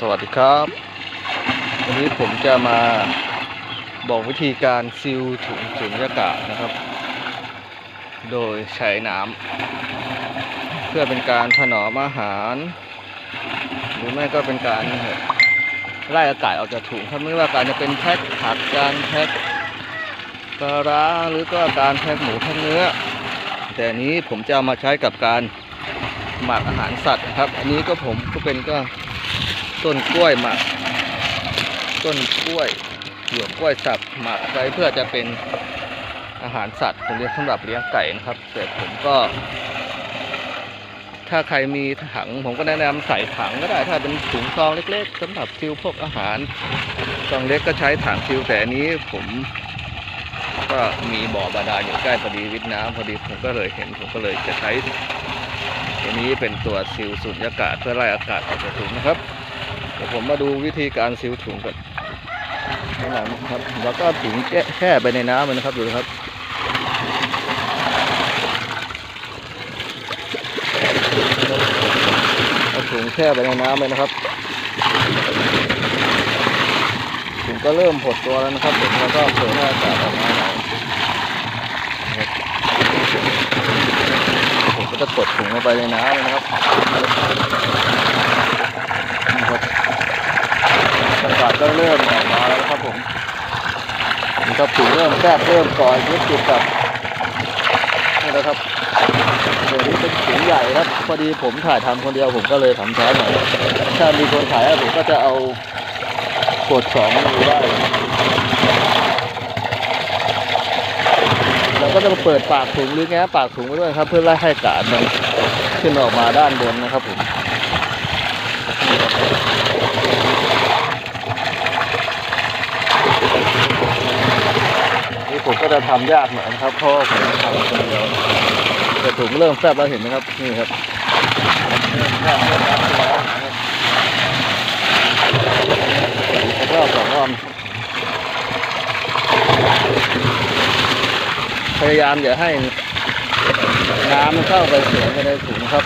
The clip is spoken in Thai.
สวัสดีครับ วันนี้ผมจะมาบอกวิธีการซิลถุงสุญญากาศนะครับ โดยใช้น้ำเพื่อเป็นการถนอมอาหาร หรือไม่ก็เป็นการไล่อากาศออกจากถุงถ้าไม่ว่าการจะเป็นแพ็คผักการแพ็คปลาร้าหรือก็การแพ็คหมูแพ็คเนื้อ แต่นี้ผมจะเอามาใช้กับการหมักอาหารสัตว์นะครับ อันนี้ก็ผมก็เป็นก็ ต้นกล้วยหมัก ต้นกล้วยหยวกกล้วยสับหมักไว้เพื่อจะเป็นอาหารสัตว์ผมเรียกสำหรับเลี้ยงไก่นะครับแต่ผมก็ ถ้าใครมีถังผมก็แนะนำใส่ถังก็ได้ถ้าเป็นถุงซองเล็ก ๆสำหรับซิลพวกอาหารซองเล็กก็ใช้ถังซิลแต่นี้ผม ก็มีบ่อบาดาลอยู่ใกล้พอดีวิทย์น้ำพอดีผมก็เลยเห็นผมก็เลยจะใช้ตัวนี้เป็นตัวซิลสูญญากาศเพื่อไล่อากาศออกจากถุงนะครับ ดี๋ยวผมมาดูวิธีการซิลถุงกันข้างหลังนะครับแล้วก็ถุงแช่ไปในน้ำเลยนะครับดูนะครับเอาถุงแช่ไปในน้ำเลยนะครับถุงก็เริ่มหดตัวแล้วนะครับแล้วก็เปิดให้อากาศออกมาหน่อยผมก็จะกดถุงลงไปในน้ำเลยนะครับอา ก็เริ่มออกมาแล้วนะครับผมนี่ครับถุงเริ่มแทรกเริ่มก่อยยึดติดกับนี่นะครับเดี๋ยวนี้เป็นถุงใหญ่ครับพอดีผมถ่ายทำคนเดียวผมก็เลยทำช้าหน่อยถ้ามีคนถ่ายผมก็จะเอากดสองมือได้เราก็จะเปิดปากถุงหรือแง้ปากถุงไว้ด้วยครับ เพื่อไล่ให้กาศมันขึ้นออกมาด้านบนนะครับผมนี่ผม ก็จะทำยากหน่อยนะครับเพราะว่าผมทำคนเดียวแต่ถุงเริ่มแฟบแล้วเห็นไหมครับนี่ครับเริ่มแฟบเริ่มรัดตัวแล้วนะครับอีกรอบสองรอบพยายามอย่าให้น้ำมันเข้าไปสวนไปในถุงครับ